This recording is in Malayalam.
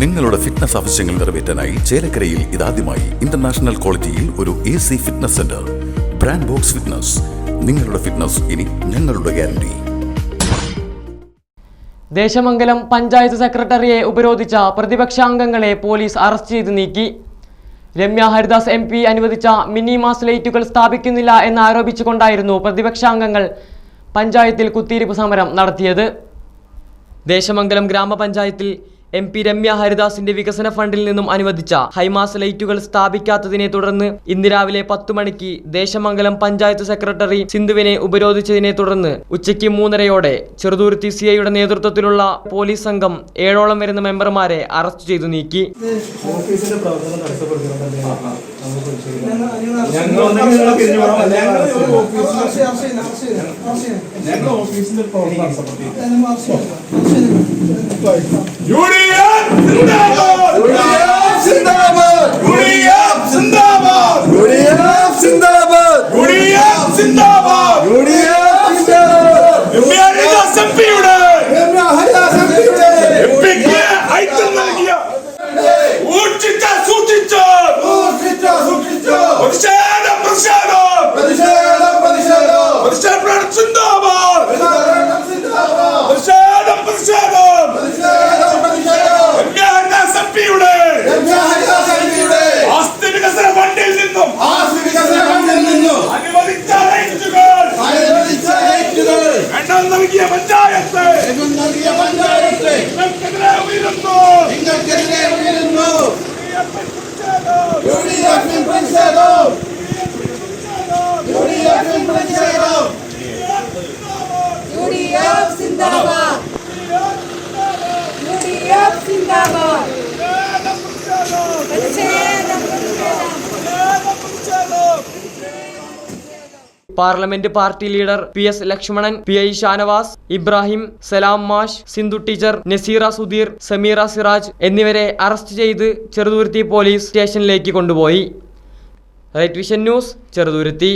നിങ്ങളുടെ ഫിറ്റ്നസ് ആവശ്യങ്ങൾ നിറവേറ്റാനായി ചേലക്കരയിൽ ഇതാദ്യമായി ഇന്റർനാഷണൽ ക്വാളിറ്റിയിൽ ഒരു A C fitness centre brand Box Fitness നിങ്ങളുടെ ഫിറ്റ്നസ് ഇനി ഞങ്ങളുടെ ഗ്യാരണ്ടി ദേശമംഗലം പഞ്ചായത്ത് സെക്രട്ടറിയെ ഉപരോധിച്ച പ്രതിപക്ഷാംഗങ്ങളെ പോലീസ് അറസ്റ്റ് ചെയ്ത് നീക്കി. രമ്യ ഹരിദാസ് എം പി അനുവദിച്ച മിനി മാസ് ലൈറ്റുകൾ സ്ഥാപിക്കുന്നില്ല എന്ന് ആരോപിച്ചുകൊണ്ടായിരുന്നു പ്രതിപക്ഷാംഗങ്ങൾ പഞ്ചായത്തിൽ കുത്തിയിരിപ്പ് സമരം നടത്തിയത്. ദേശമംഗലം ഗ്രാമപഞ്ചായത്തിൽ എം പി രമ്യ ഹരിദാസിന്റെ വികസന ഫണ്ടിൽ നിന്നും അനുവദിച്ച ഹൈമാസ് ലൈറ്റുകൾ സ്ഥാപിക്കാത്തതിനെ തുടർന്ന് ഇന്ന് രാവിലെ പത്തു മണിക്ക് ദേശമംഗലം പഞ്ചായത്ത് സെക്രട്ടറി സിന്ധുവിനെ ഉപരോധിച്ചതിനെ തുടർന്ന് ഉച്ചയ്ക്ക് മൂന്നരയോടെ ചെറുതുരുത്തി സി ഐയുടെ നേതൃത്വത്തിലുള്ള പോലീസ് സംഘം ഏഴോളം വരുന്ന മെമ്പർമാരെ അറസ്റ്റ് ചെയ്തു നീക്കി. ഓഫീസിന്റെ Yuri, Yuri, Yuri, Yuri, എണ്ണം നൽകിയ പഞ്ചായത്ത്. നിങ്ങൾക്കെതിരെ ഉയരുന്നു. യുഡിഎഫ് സിന്ദാബാദ് യുഡിഎഫ് സിന്ദാബാദ് പ്രതിഷേധം parliament party leader P S Lakshmanan P I Shanavas Ibrahim Salam മാഷ് സിന്ധു ടീച്ചർ നസീറ സുധീർ സമീറ സിറാജ് എന്നിവരെ അറസ്റ്റ് ചെയ്ത് ചെറുതുരുത്തി പോലീസ് സ്റ്റേഷനിലേക്ക് കൊണ്ടുപോയി. Right Vision News Cheruthuruthy.